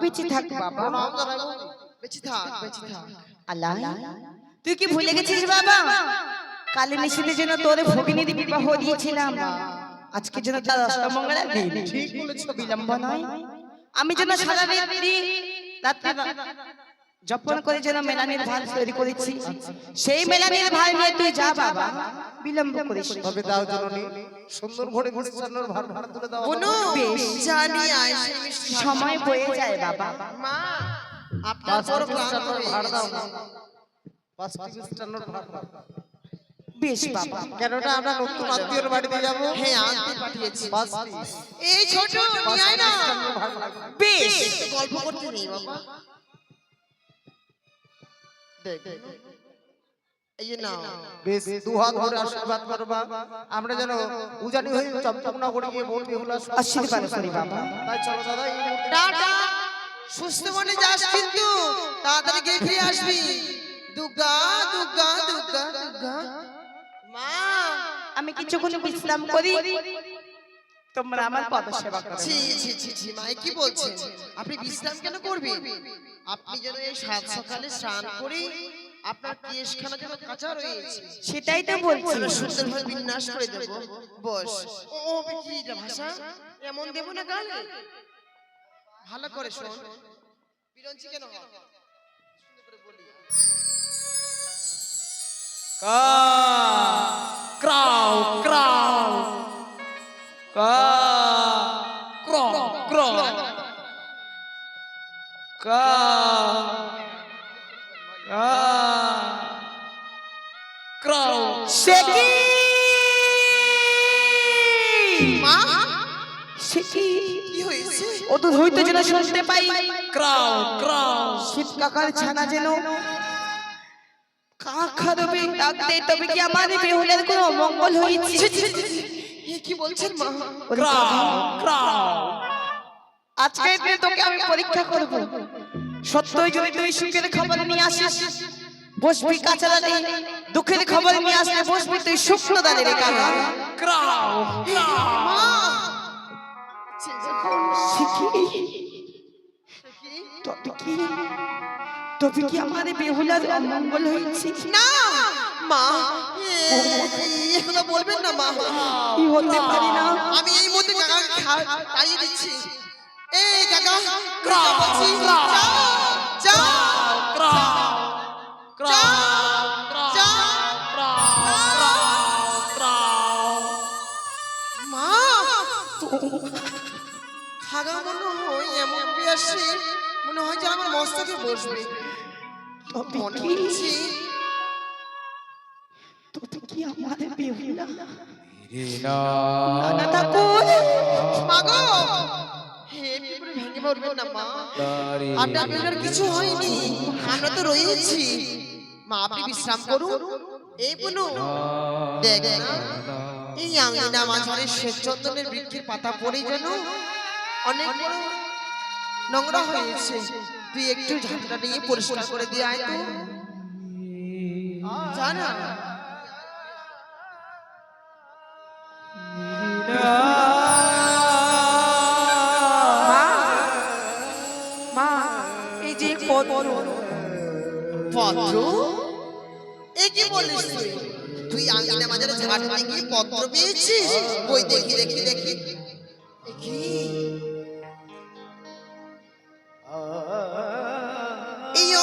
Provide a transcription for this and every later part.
বেঁচে থাক। বাবা বেঁচে থাক বেঁচে থাক আল্লাহ তুই কি ভুলে গেছিস বাবা? কালী নিশীতে যেন তোর ভগিনীর বিবাহ দিয়েছিলাম। আজকে যেন তার অষ্টমঙ্গলা দিন। ঠিক বলেছ। বিলম্ব নয়। আমি যেন সারা রাত্রি রাত্রি যপন করে যেন মেলানির ভার তৈরি করেছি সেই মেলানির ভার নিয়ে তুই যা বাবা বিলম্ব করিস। তবে দাও জননী সুন্দর ঘরে ঘরে চানোর ভার ভার তুলে দাও বুনু বেশ। জানি। সময় বয়ে যায় বাবা। মা আপনার বড় চানোর ভার দাও। পাঁচটি চানোর ভার বেশ বাবা। কেননা আমরা নতুন আত্মীয়র বাড়িতে যাব। হ্যাঁ আনতে পাঠিয়েছি। এই ছোট নিয়ে না। বেশ। গল্প করতে নেই বাবা। বেশ দু হাত ধরে আশীর্বাদ করবা। আমরা যেন উজানি হয়ে চমচম না করে গিয়ে বোন বেহুলা আশীর্বাদ করি বাবা। তাই চলো দাদা টাটা। সুস্থ মনে যাস কিন্তু। তাড়াতাড়ি গিয়ে ফিরে আসবি। দুর্গা দুর্গা মা আমি কিছুক্ষণ বিশ্রাম করি। তোমরা আমার পদ সেবা করো। ছি ছি ছি ছি মাই কি বলছেন? আপনি বিশ্রাম কেন করবেন? আপনি যেন এই সাত সকালে স্নান করে আপনার কেশখানা যেন কাঁচা রয়েছে। সেটাই তো বলছি। সুন্দরভাবে বিন্যাস করে দেব। বস। ও ও, কি ভাষা? এমন দেব না গালে? ভালো করে শোন। বিরঞ্চি কেন হয়? সুন্দর করে বলি ক্রাউ ক্রাউ হয়েছে হইতে যেন শুনতে পাই। ক্রাউ ক্রাউ শীত কাকার ছানা যেন কাকা রবে ডাকতে তবে কি আমার বেহুলের কোনো মঙ্গল হয়েছে এ কি বলছেন মা? ক্রাউ ক্রাউ আজকে দিনে তোকে আমি পরীক্ষা করব। সত্যই যদি তুই সুখের খবর নিয়ে আসিস বসবি কাঁচা দাঁড়ি দুঃখের খবর নিয়ে আসলে বসবি তুই শুকনো দাঁড়ি রে কাকা ক্রাউ মা সে যখন সে কি কি? তবে কি? তবে কি আমার বেহুলার অমঙ্গল হয়েছে? না! মা এ, এ বলবেন না মা। কি হতে পারি না। আমি এই মধ্যে কাকা তাইয়ে দিচ্ছি। এই কাকা বলছি যাও মা মনে হয় এমন মনে হয় যে আমার মস্তকে বসবে। মনে হচ্ছে তবে কি আমার বেহুলা রিনা না। ঠাকুর মাগো হে বিপুল ভেঙে পড়বেন না মা। তারি আপনার কিছু হয়নি আমরা তো রয়েছি। মা আপনি বিশ্রাম করুন। এই দেখ এই আঙিনা মাঝারে শেষ চন্দনের বৃক্ষের পাতা পড়ে যেন অনেক বড় নোংরা হয়েছে। তুই একটু ঝাঁটা নিয়ে পরিষ্কার করে দিয়ে আয় তো। জানা মা এই যে পত্র এ কি বলিস তুই? আঙিনা মাঝারে ঝাঁটা নিয়ে পত্র পেয়েছিস? ওই দেখি দেখি দেখি। এ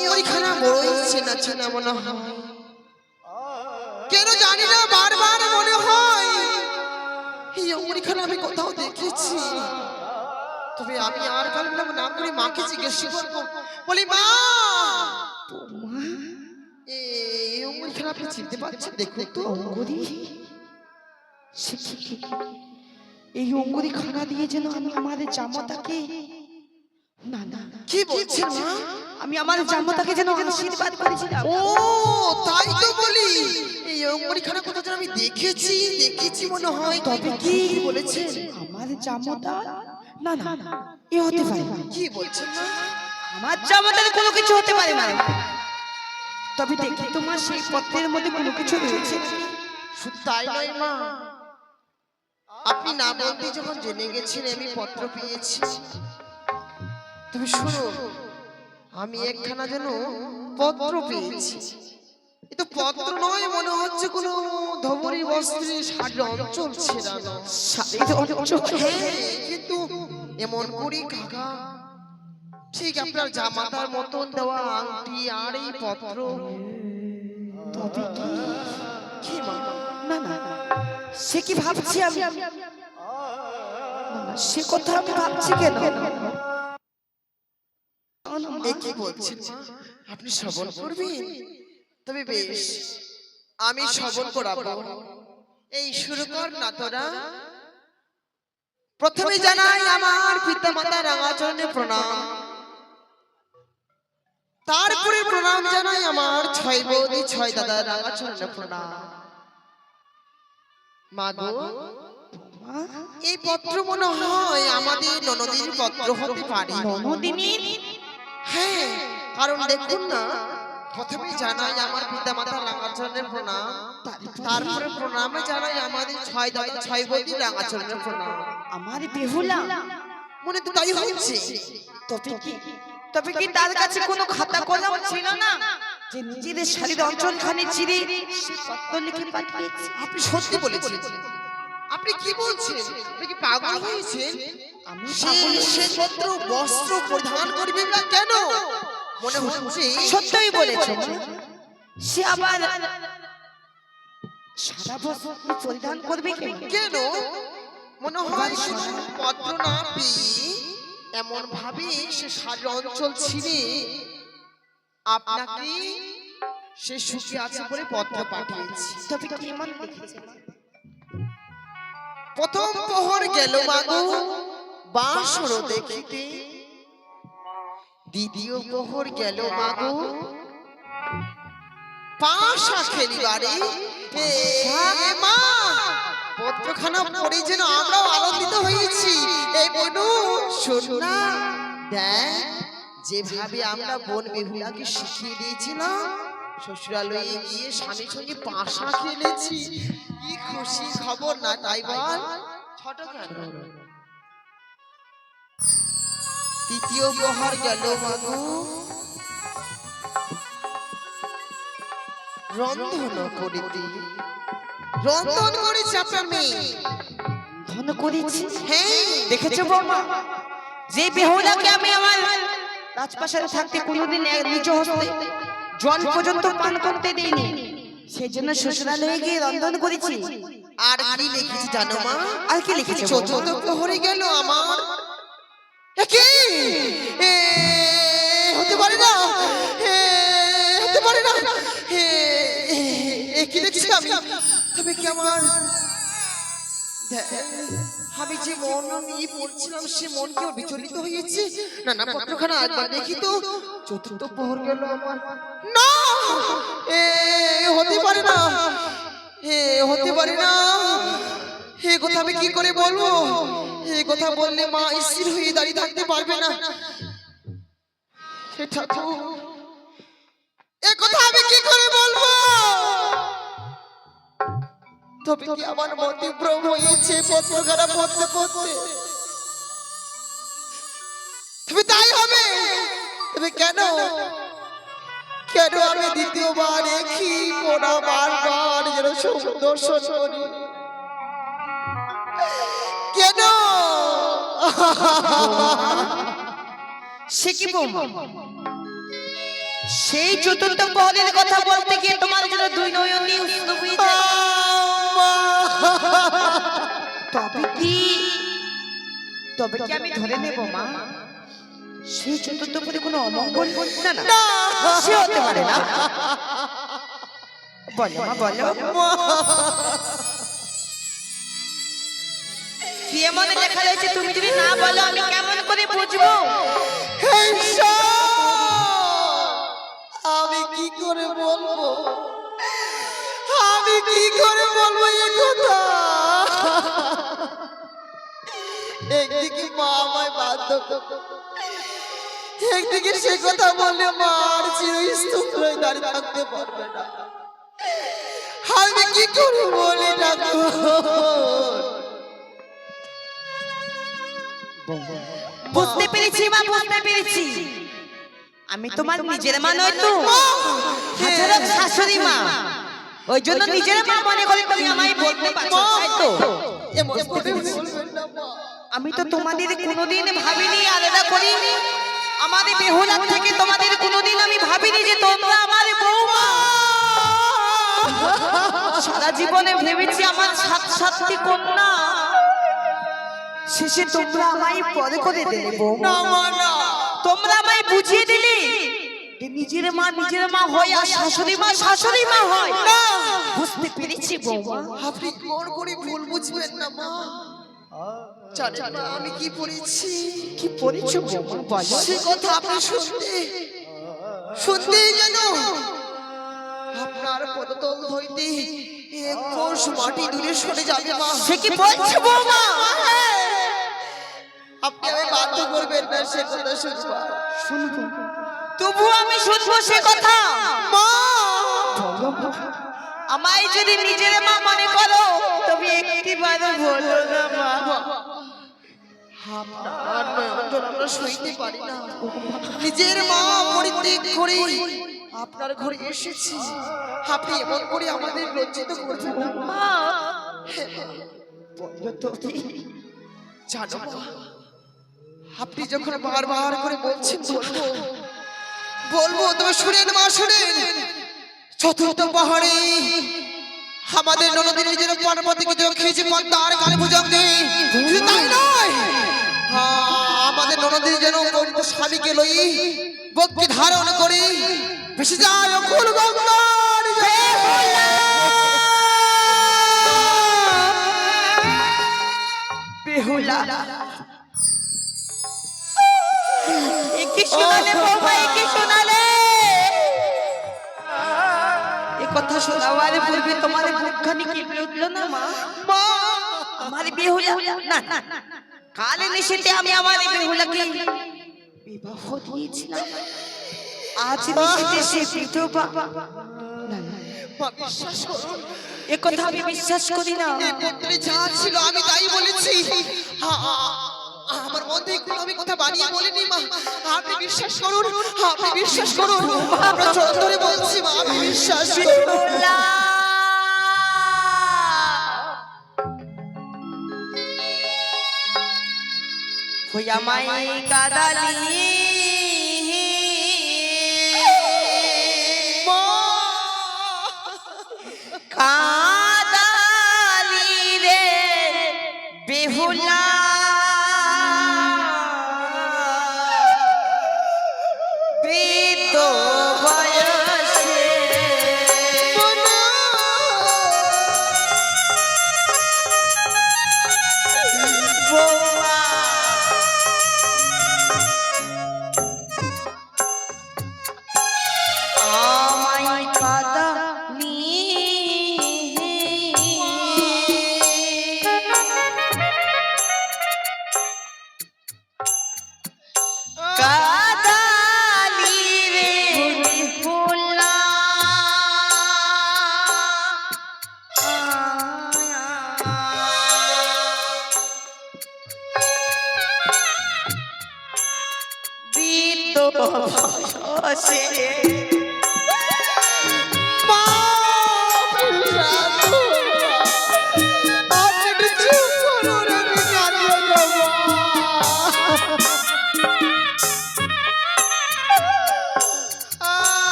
কি বড়ই চেনা চেনা মনে হয়। কেন জানি না, বারবার মনে হয়, এই আমি কোথাও দেখেছি। তবে আমি আর কাল নাম করে মাকে জিজ্ঞেস করব। বলি, মা, এই অঙ্গিখানা আপনি চিনতে পারছেন? দেখুন তো। অঙ্গুরি? এই অঙ্গুরি খানা দিয়ে যেন আমি আমার জামাতাকে না না। কি বলছেন মা? আমি আমার জামাতাকে যেন আশীর্বাদ করেছিলাম। ও তাই তো বলি। এই অঙ্গিখানা কোথাও যেন আমি দেখেছি দেখেছি মনে হয়। তবে কি বলেছেন? আমার জামাতা? না না এ হতে পারে। কি বলছেন মা? আমার জামাতার কোনো কিছু হতে পারে না। তবে দেখি তোমার সেই পত্রের মধ্যে কোনো কিছু রয়েছে শুধু তাই নয় মা। আপনি না বলতে যখন জেনে গেছেন আমি পত্র পেয়েছি। তুমি শোনো আমি একখানা যেন পত্র পেয়েছি। এ তো পত্র নয় মনে হচ্ছে কোনো ধবরী বস্ত্রে শাড়ির অঞ্চল অঞ্চল হ্যাঁ, কিন্তু এমন করি কাকা ঠিক আপনার জামাতার মতন দেওয়া আংটি আর এই পত্র। তবে কি? কি মা? না না সে কি ভাবছি আমি? সে কথা আমি ভাবছি কেন? এ কি বলছেন আপনি শ্রবণ করবেন? তবে বেশ আমি শ্রবণ করাবো। এই শুরু কর না তোরা। প্রথমে জানাই আমার পিতা মাতা রাঙাচরণে প্রণাম। তারপরে প্রণাম জানাই আমার ছয় বৌদি ছয় দাদা রাঙাচরণে প্রণাম। মাগো এই পত্র মনে হয় আমাদের ননদীর পত্র হতে পারে। ননদিনীর হ্যাঁ কারণ দেখুন না প্রথমে জানাই আমার পিতা মাতা রাঙাচরণের প্রণাম। তারপরে প্রণামে জানাই আমাদের ছয় দাদা ছয় বৌদি রাঙাচরণের প্রণাম। আমার বেহুলা? মনে তো তাই হচ্ছে। তবে কি? তবে কি তার কাছে কোনো খাতা কলম ছিল না? যে নিজেদের শাড়ির অঞ্চল খানে চিরে সে পত্র লিখে পাঠিয়েছে। আপনি সত্যি বলেছেন। আপনি কি বলছেন? আপনি কি পাগল হয়েছেন? আমি সে পত্র বস্ত্র পরিধান করবে না কেন? মনে হচ্ছে সত্যই বলেছে সে আবার সারা বছর পরিধান করবে কেন? মনে হয় সে পত্র না পেয়ে এমন ভাবে সে শাড়ির অঞ্চল ছিঁড়ে আপনাকে সে সুখী আছে বলে পত্র পাঠিয়েছি। তবে কি এমন লিখেছে প্রথম প্রহর গেল মাগো বাসর দেখিতে। দ্বিতীয় প্রহর গেল মাগো, পাশা খেলিবারে মা পত্রখানা পড়ে যেন আমরাও আনন্দিত হয়েছি। এই বনু, শোন দেখ, যেভাবে আমরা বোন বেহুলাকে শিখিয়ে দিয়েছিলাম শ্বশুরালয়ে গিয়ে স্বামীর সঙ্গে পাশা খেলেছি। কি খুশি খবর না তাই বল। ছোট কেন? তৃতীয় প্রহর গেল মাগো রন্ধন করিতে। রন্ধন করেছে আপনার মেয়ে। ধন করেছি? হ্যাঁ। দেখেছ বৌমা? যে বেহুলাকে আমি আমার রাজপ্রাসাদে থাকতে কোনোদিন নিজ হস্তে জল পর্যন্ত পান করতে দেইনি সেই জন্য শ্বশুরালয়ে গিয়ে রন্ধন করেছি আর কি লিখেছি জানো মা আর কি লিখেছি? চতুর্থ প্রহরে গেল আমার এ কি এ, হতে পারে না এ, হতে পারে না এ, কি দেখছি আমি তবে কি আমার আমি যে মন নিয়ে পড়ছিলাম, সে মন কি ওর বিচলিত হয়েছে? না না, পত্রখানা একবার দেখি তো। চতুর্থ প্রহর গেল আমার। না! এ হতে পারে না। এ হতে পারে না। এ কথা আমি কি করে বলব? এ কথা বললে মা স্থির হয়ে দাঁড়িয়ে থাকতে পারবে না। হে ঠাকুর, এ কথা আমি কি করে বলব? তবে কি আমার হয়েছে তাই হবে? কেন? কেন আমি দ্বিতীয়বার একই পোড়া বারবার যেন কেন? সে কি সেই চতুর্থ পহরের তবে কি তবে কি আমি ধরে নেব মা? সেই চতুর্থ পরে কোনো অমঙ্গল? না না সে হতে পারে না। বলো মা বলো। কি এমন লেখা রয়েছে তুমি যদি না বলো আমি কেমন করে বুঝব? আমি কি করে বলব? আমি কি করে বলব এ কথা? একদিকে মা আমায় বাধ্য একদিকে সে কথা বললে মা আর হয়ে দাঁড়িয়ে থাকতে পারবে না। আমি কি বলি বুঝতে পেরেছি মা বুঝতে পেরেছি। আমি তোমার নিজের মা নয় তো। শাশুড়ি মা। ওই জন্য নিজের মা মনে করে তুমি আমায় বলতে পারছ তাই তো? আমি তো তোমাদের কোনোদিন ভাবিনি আলাদা করিনি। আমাদের বেহুলার থেকে তোমাদের কোনোদিন আমি ভাবিনি যে তোমরা আমার বৌমা। সারা জীবনে ভেবেছি আমার সাত সাতটি কন্যা। শেষে তোমরা আমায় পরে করে দিলে। তোমরা আমায় বুঝিয়ে দিলে নিজের মা নিজের মা হয় আর শাশুড়ি মা শাশুড়ি মা হয়। বুঝতে পেরেছি বৌমা। আপনি কোন করে ভুল বুঝবেন না মা? জানেন না আমি কি পড়েছি? কি পড়েছো সে কথা আপনি শুনতে শুনতেই যেন আপনার পদতল হইতে এক কোষ মাটি দূরে সরে যাবে মা। সে কি বলছো বৌমা? আপনি আমি বাধ্য করবেন না সে কথা শুনবা শুনব। তবু আমি শুনব সে কথা। মা! আমায় যদি নিজের মা মনে করো তবে একটি বারও বলো না মা। না। নিজের মা পরিত্যাগ করে আপনার ঘরে এসেছি। আপনি এমন করে আমাদের লজ্জিত করবেন না। মা আপনি যখন বারবার করে বলছেন, বলব তবে শুনেন মা, শুনেন। চতুর্থ পাহাড়ে আমাদের ননদিনী নিজের পার্বতীকে দেখিয়েছে পদ্মার কালে ভুজঙ্গে শুধু তাই নয়। হ্যাঁ, আমাদের ননদিনী যেন স্বামীকে লই বক্তি ধারণ করি। ভেসে যায় অকুল গঙ্গার বেহুলা। একে শোনালে বৌমা একে শোনালে? কথা শোনাবার পূর্বে তোমার মুখখানি কেঁপে উঠল না মা? মা আমার বেহুলা। না না কালে নিষেধে আমি আমার বেহুলাকে বিবাহ দিয়েছিলাম। আজ নিষেধে সে বিধবা। বিশ্বাস করুন এ কথা আমি বিশ্বাস করি না। এই পত্রে যা ছিল আমি তাই বলেছি। আমার মধ্যে কোনো আমি কথা বানিয়ে বলিনি মা। আপনি বিশ্বাস করুন আপনি বিশ্বাস করুন। আমরা চরণ ধরে বলছি মা আপনি বিশ্বাস করুন। হইয়া মাই কাদালি। কাদালি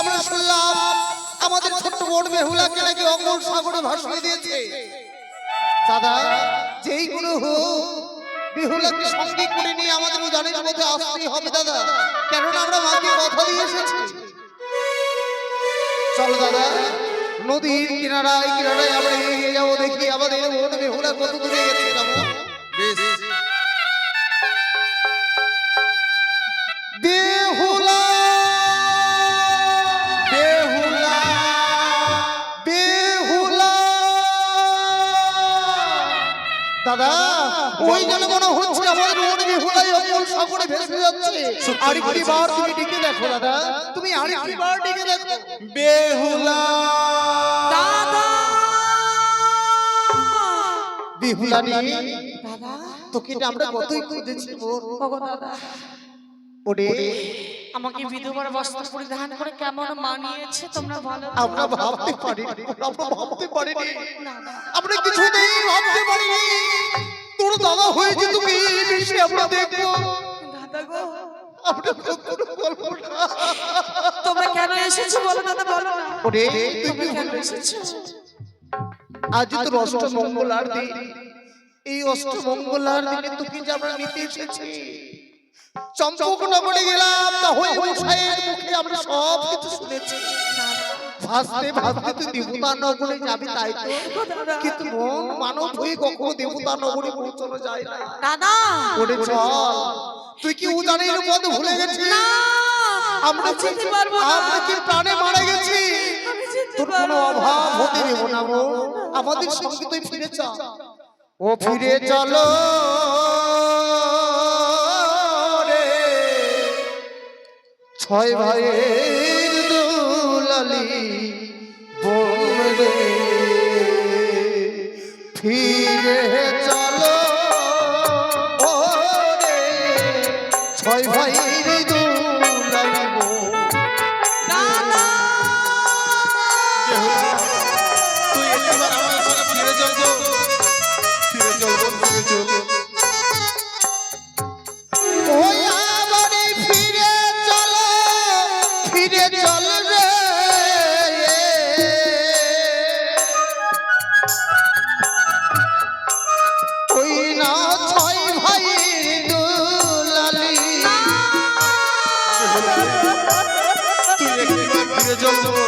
আমরা শুনলাম, আমাদের ছোট্ট বোন বেহুলাকে নাকি অমর সাগরে ভাসিয়ে দিয়েছে। দাদা, যেই কোনো হোক বেহুলাকে সঙ্গে করে নিয়ে আমাদের উদানের মধ্যে আসতেই হবে, দাদা। কেননা আমরা মাকে কথা দিয়ে এসেছি। চলো, দাদা, নদীর কিনারায় কিনারায় আমরা এগিয়ে যাব, দেখি আমাদের বোন বেহুলা কত দূরে গেছে যাব দাদা ওই জন্য মনে হচ্ছে আমাদের মনে বেহুলাই অকল সাগরে ভেসে যাচ্ছে। আরেকটি বার তুমি ডেকে দেখো দাদা। তুমি আরেকটি বার ডেকে দেখো। বেহুলা। বেহুলা নিয়ে তোকে না আমরা কতই খুঁজেছি ওরে। আমাকে বিধবার বস্ত্র পরিধান করে কেমন মানিয়েছে তোমরা ভালো আমরা ভাবতে পারি আমরা ভাবতে পারিনি। আমরা কিছুতেই ভাবতে পারিনি। তোর দাদা হয়েছে তুমি এই বিষয়ে আমরা দেখব। দাদা গো। তোমরা কেন এসেছ বলো দাদা বলো ওরে তোমরা কেন এসেছ? আজ তো অষ্টমঙ্গলার দিন। এই অষ্টমঙ্গলার দিনে তোকে যে আমরা নিতে এসেছি? চম্পক নগরে গেলাম তা হই মশাইয়ের মুখে আমরা সব কিছু শুনেছি। ভাসতে ভাসতে তুই দেবতা নগরে যাবি তাই তো। কিন্তু মন মানব হয়ে কখনো দেবতা নগরে পৌঁছানো যায় না। দাদা! ওরে চল তুই কি উজানের পদ ভুলে গেছিস? আমরা কি যেতে পারব না। আমরা কি প্রাণে মারা গেছি? তোর কোনো অভাব হতে দেব না গো। আমাদের সঙ্গে তুই ফিরে চল। ও ফিরে চলো। ছয় ভাইয়ের দুলালি বলে ফিরে চলো ছয় ভাইয়ের ফিরে চল রে ওই না ছয় ভাই দুলালি। তুই একবার ফিরে চল।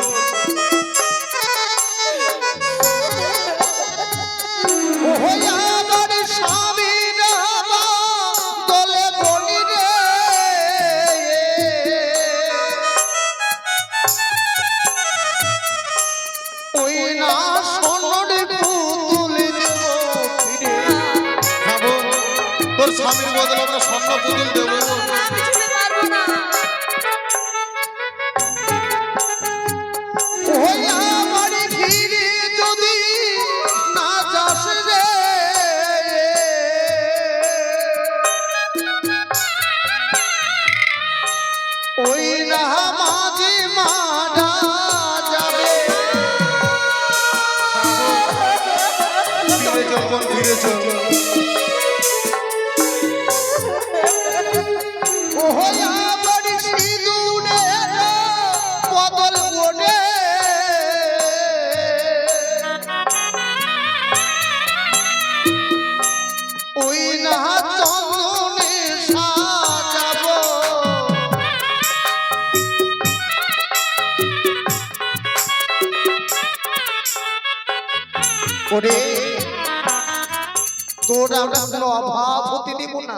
কোনো অভাব হতে দেব না।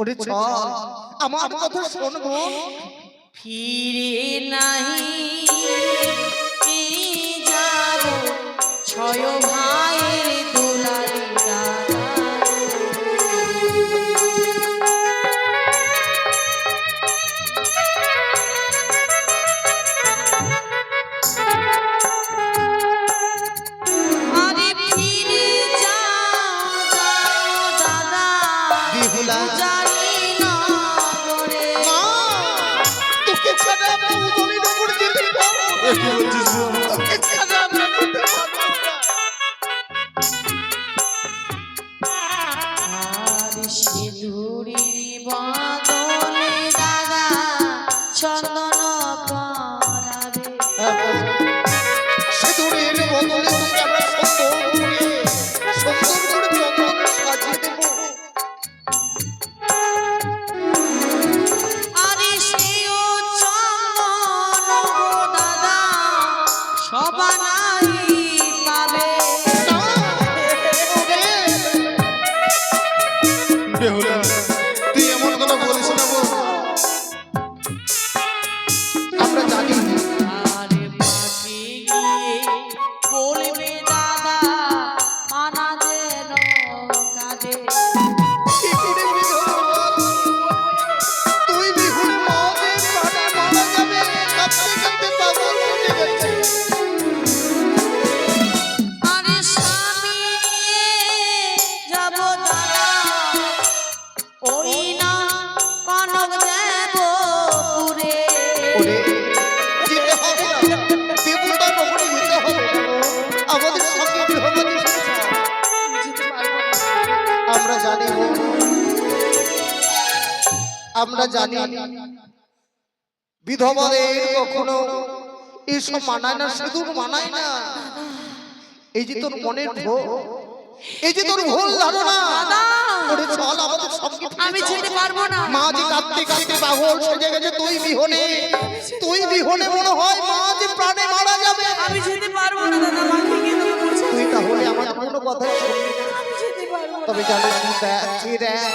ওরে চল আমার কথা শুনব ফিরে নাহি ছয় ভাইয়ের এ কি বলছিস বোন? আমরা জানি। আমরা জানি বিধবাদের কখনো এসব মানায় না সিঁদুর মানায় না। এই যে তোর মনের ভুল এই যে তোর ভুল ধারণা ওরে চল আমাদের সঙ্গে আমি। যেতে পারব না। মা যে কাঁদতে কাঁদতে পাগল সেজে গেছে তুই বিহনে তুই বিহনে মনে হয় মা যে প্রাণে মারা যাবে। আমি যেতে পারব না দাদা মাকে তুমি তুই তাহলে আমার কোনো কথাই শুনবি আমি যেতে পারব তবে জানো কি দেখ,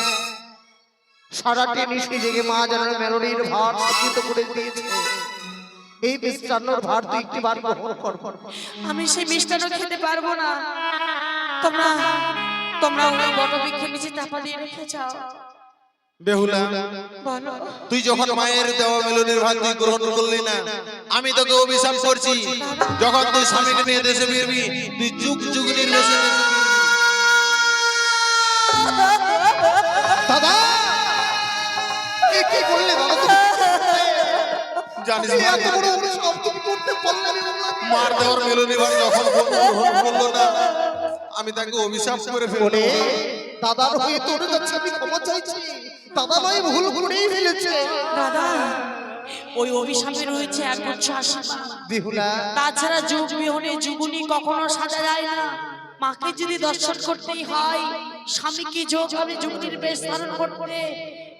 সারাটি নিশি জেগে মা যেন মেলোডির ভার সজ্জিত করে দিয়েছে। এই বিশ্রান্নর ভার তুই একটি বার গ্রহণ কর। আমি সেই মিষ্টান্ন খেতে পারব না। তোমরা তোমরা ওই বটবৃক্ষের নিচে চাপা দিয়ে রেখে যাও। বেহুলা বলো। তুই যখন মায়ের দেওয়া মিলনের ভাত তুই গ্রহণ করলি না আমি তোকে অভিশাপ করছি। যখন তুই স্বামীকে নিয়ে দেশে ফিরবি তুই যুগ যুগ নির্দেশে দাদা! জানিস না, এত বড় অভিশাপ তুমি করতে পারলে মার দেওয়ার মিলনের ভাত যখন করল না। আমি তাকে অভিশাপ করে ফেলব। বলে দাদার হয়ে তোর কাছে আমি ক্ষমা চাইছি। দাদা নয় ভুল করেই ফেলেছে। দাদা ওই অভিশাপে রয়েছে এক গুচ্ছ আশীর্বাদ বিহুলা তাছাড়া যুগ বিহনে যুগুনি কখনো সাজা যায় না। মাকে যদি দর্শন করতেই হয় স্বামীকে যোগ হবে যুগনির বেশ ধারণ করতে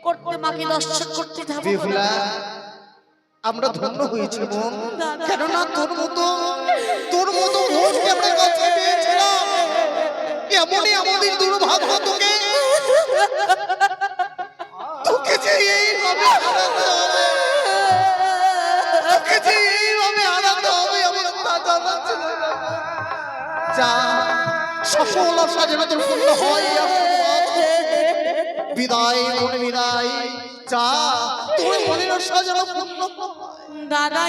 করতে মাকে দর্শন করতে হবে বিহুলা আমরা ধন্য হয়েছি বোন। কেননা তোর মতো তোর মতো বোনকে আমরা কাছে পেয়েছিলাম এমনই আমাদের দুর্ভাগ্য তোকে। তোকে যে এইভাবে হারাতে হবে তোকে যে এইভাবে হারাতে হবে আমার তা জানা ছিল যা সফল আশা যেন তোর পূর্ণ হয় বিদায় বিদায়। যা তোর মনের আশা যেন পূর্ণ দাদা